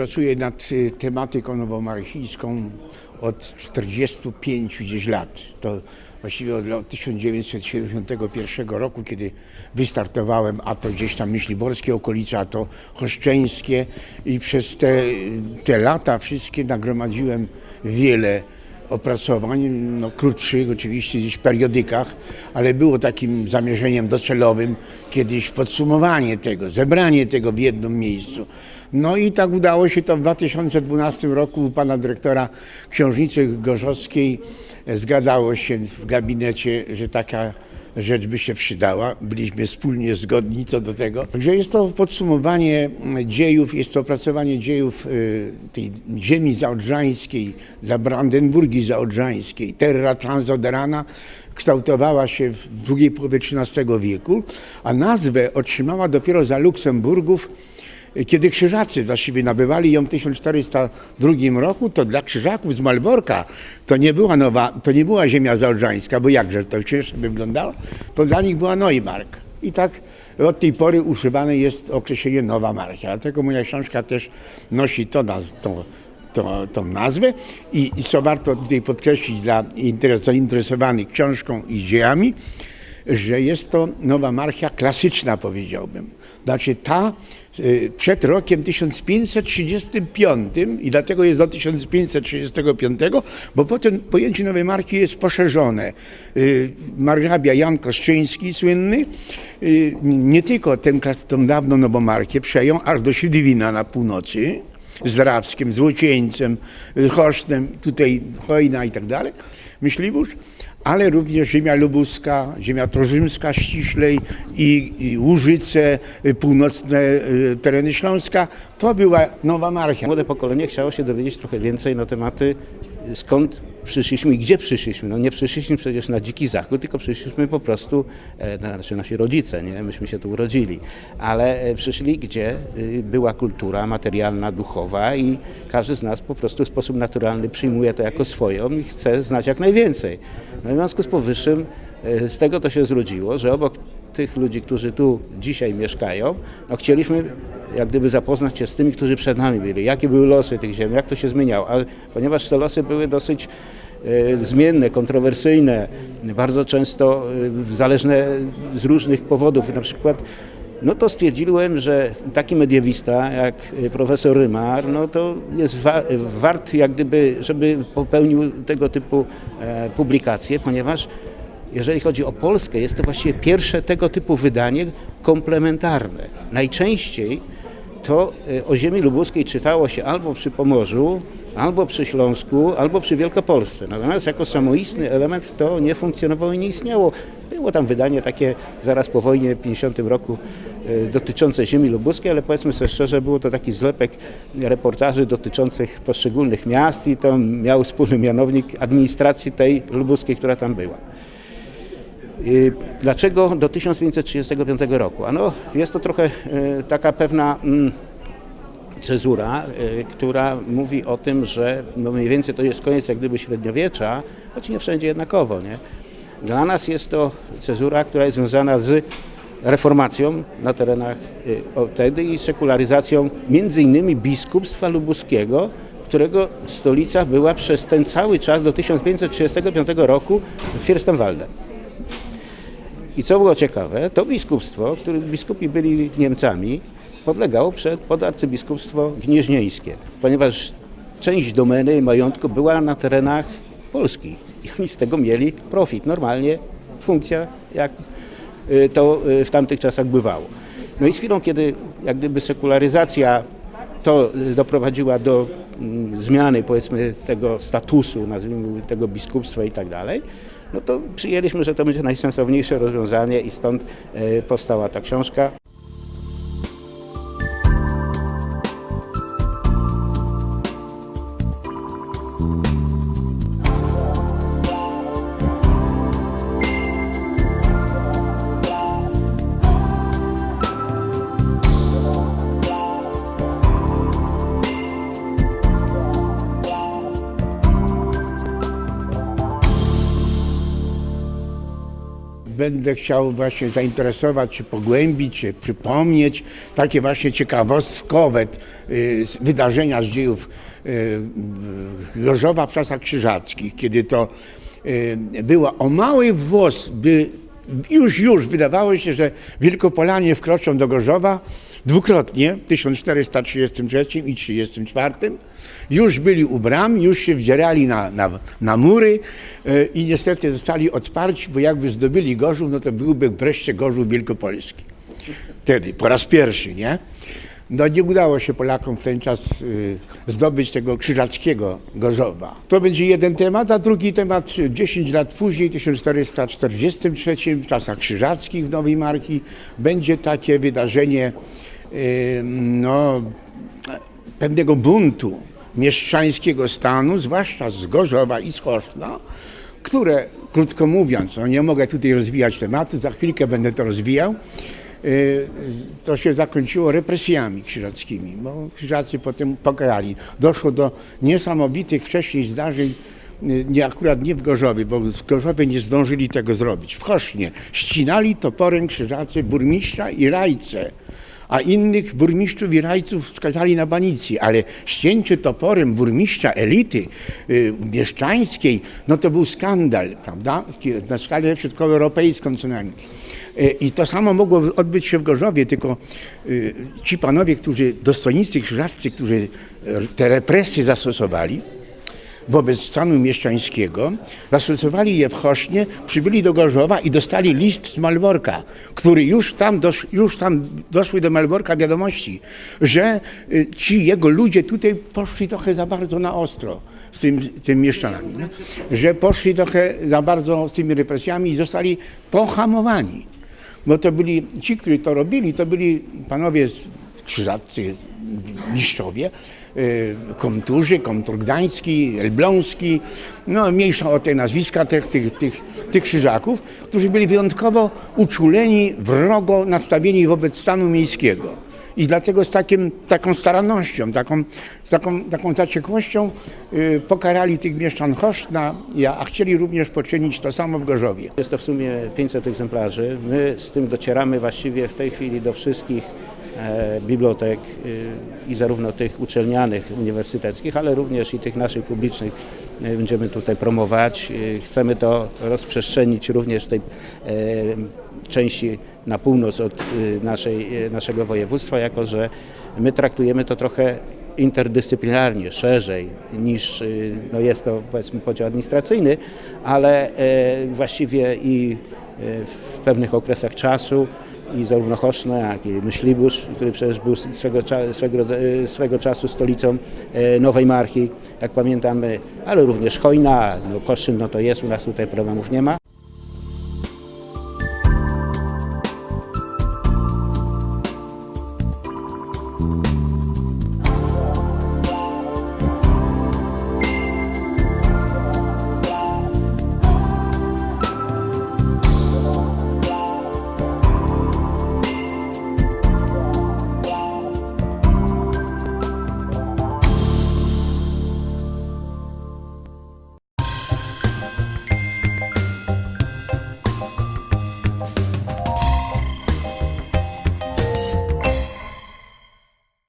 Pracuję nad y, tematyką nowomarchijską od 45 gdzieś lat. To właściwie od lat 1971 roku, kiedy wystartowałem, a to gdzieś tam Myśliborskie okolice, a to Choszczeńskie i przez te, te lata wszystkie nagromadziłem wiele opracowań, no krótszych oczywiście gdzieś w periodykach, ale było takim zamierzeniem docelowym kiedyś podsumowanie tego, zebranie tego w jednym miejscu. No i tak udało się to w 2012 roku u pana dyrektora Książnicy Gorzowskiej. Zgadzało się w gabinecie, że taka rzecz by się przydała. Byliśmy wspólnie zgodni co do tego. Także jest to podsumowanie dziejów, jest to opracowanie dziejów y, tej ziemi zaodrzańskiej, dla Brandenburgii zaodrzańskiej. Terra Transoderana kształtowała się w drugiej połowie XIII wieku, a nazwę otrzymała dopiero za Luksemburgów kiedy Krzyżacy właściwie nabywali ją w 1402 roku, to dla Krzyżaków z Malborka to nie była nowa, to nie była ziemia zaodrzańska, bo jakże to śmiesznie wyglądało, to dla nich była Neumark. I tak od tej pory używane jest określenie Nowa Marka. Dlatego moja książka też nosi to, to, to, tą nazwę I, i co warto tutaj podkreślić dla interes- zainteresowanych książką i dziejami, że jest to nowa marchia klasyczna, powiedziałbym. Znaczy ta przed rokiem 1535 i dlatego jest do 1535, bo potem pojęcie nowej marki jest poszerzone. Y, Margrabia Jan Koszczyński, słynny, y, nie tylko tę, tą dawną nową markę przejął aż do Siedywina na północy, z Rawskiem, Złocieńcem, y, Chosztem, tutaj Chojna i tak dalej, Myśliwóz, ale również ziemia lubuska, ziemia torzymska ściślej i, i Łużyce, y, północne y, tereny Śląska. To była nowa marchia. Młode pokolenie chciało się dowiedzieć trochę więcej na tematy, skąd przyszliśmy i gdzie przyszliśmy. No nie przyszliśmy przecież na dziki zachód, tylko przyszliśmy po prostu, e, na- znaczy nasi rodzice, nie? myśmy się tu urodzili, ale e, przyszli, gdzie y, była kultura materialna, duchowa i każdy z nas po prostu w sposób naturalny przyjmuje to jako swoją i chce znać jak najwięcej. No w związku z powyższym e, z tego to się zrodziło, że obok tych ludzi, którzy tu dzisiaj mieszkają, no chcieliśmy jak gdyby zapoznać się z tymi, którzy przed nami byli, jakie były losy tych ziem, jak to się zmieniało, a ponieważ te losy były dosyć e, zmienne, kontrowersyjne, bardzo często e, zależne z różnych powodów, na przykład no to stwierdziłem, że taki mediewista jak e, profesor Rymar, no to jest wa- wart jak gdyby, żeby popełnił tego typu e, publikacje, ponieważ jeżeli chodzi o Polskę, jest to właściwie pierwsze tego typu wydanie komplementarne. Najczęściej to e, o ziemi lubuskiej czytało się albo przy Pomorzu, albo przy Śląsku, albo przy Wielkopolsce. Natomiast jako samoistny element to nie funkcjonowało i nie istniało. Było tam wydanie takie zaraz po wojnie w 50 roku e, dotyczące ziemi lubuskiej, ale powiedzmy sobie szczerze, było to taki zlepek reportaży dotyczących poszczególnych miast i to miał wspólny mianownik administracji tej lubuskiej, która tam była. Dlaczego do 1535 roku? Ano, jest to trochę y, taka pewna mm, cezura, y, która mówi o tym, że no mniej więcej to jest koniec jak gdyby średniowiecza, choć nie wszędzie jednakowo. Nie? Dla nas jest to cezura, która jest związana z reformacją na terenach wtedy i sekularyzacją między innymi biskupstwa lubuskiego, którego stolica była przez ten cały czas do 1535 roku Fürstenwaldem. I co było ciekawe, to biskupstwo, których biskupi byli Niemcami, podlegało przed, pod arcybiskupstwo gnieźnieńskie, ponieważ część domeny i majątku była na terenach polskich i oni z tego mieli profit. Normalnie funkcja, jak y, to y, w tamtych czasach bywało. No i z chwilą, kiedy jak gdyby sekularyzacja to doprowadziła do mm, zmiany powiedzmy tego statusu, nazwijmy tego biskupstwa i tak dalej, no to przyjęliśmy, że to będzie najsensowniejsze rozwiązanie i stąd e, powstała ta książka. Będę chciał właśnie zainteresować się, pogłębić się, przypomnieć takie właśnie ciekawostkowe y, wydarzenia z dziejów y, Gorzowa w czasach krzyżackich, kiedy to y, było o mały włos, by już, już wydawało się, że Wielkopolanie wkroczą do Gorzowa dwukrotnie w 1433 i 34. Już byli u bram, już się wdzierali na, na, na mury e, i niestety zostali odparci, bo jakby zdobyli Gorzów, no to byłby wreszcie Gorzów Wielkopolski. Wtedy, po raz pierwszy, nie? No nie udało się Polakom w ten czas y, zdobyć tego krzyżackiego Gorzowa. To będzie jeden temat, a drugi temat y, 10 lat później, w 1443, w czasach krzyżackich w Nowej Marki, będzie takie wydarzenie no, pewnego buntu mieszczańskiego stanu, zwłaszcza z Gorzowa i z Choszna, które, krótko mówiąc, no nie mogę tutaj rozwijać tematu, za chwilkę będę to rozwijał, y, to się zakończyło represjami krzyżackimi, bo krzyżacy potem pokarali. Doszło do niesamowitych wcześniej zdarzeń, y, nie akurat nie w Gorzowie, bo w Gorzowie nie zdążyli tego zrobić. W Chosznie ścinali toporem krzyżacy burmistrza i rajce a innych burmistrzów i rajców skazali na banicję, ale ścięcie toporem burmistrza elity y, mieszczańskiej, no to był skandal, prawda? Na skalę środkowoeuropejską co najmniej. Y, I to samo mogło odbyć się w Gorzowie, tylko y, ci panowie, którzy, dostojnicy krzyżaccy, którzy te represje zastosowali, wobec stanu mieszczańskiego, zastosowali je w Chosznie, przybyli do Gorzowa i dostali list z Malborka, który już tam, dosz, już tam doszły do Malborka wiadomości, że y, ci jego ludzie tutaj poszli trochę za bardzo na ostro z tym, tym mieszczanami, nie? że poszli trochę za bardzo z tymi represjami i zostali pohamowani. Bo to byli ci, którzy to robili, to byli panowie z- krzyżaccy, mistrzowie, y, Komturzy, Komtur Gdański, Elbląski, no mniejsza o te nazwiska tych, tych, tych, tych krzyżaków, którzy byli wyjątkowo uczuleni, wrogo nastawieni wobec stanu miejskiego. I dlatego z takim, taką starannością, taką, taką, taką zaciekłością y, pokarali tych mieszczan Chosztna, a chcieli również poczynić to samo w Gorzowie. Jest to w sumie 500 egzemplarzy. My z tym docieramy właściwie w tej chwili do wszystkich bibliotek e, i zarówno tych uczelnianych, uniwersyteckich, ale również i tych naszych publicznych e, będziemy tutaj promować. E, Chcemy to rozprzestrzenić również w tej e, części na północ od e, naszej, e, naszego województwa, jako że my traktujemy to trochę interdyscyplinarnie, szerzej niż no jest to powiedzmy podział administracyjny, ale e, właściwie i e, w pewnych okresach czasu i zarówno Choszno, jak i Myślibórz, który przecież był swego, swego, e, swego czasu stolicą e, Nowej Marki, jak pamiętamy, ale również Chojna, no Koszyn, no to jest, u nas tutaj problemów nie ma,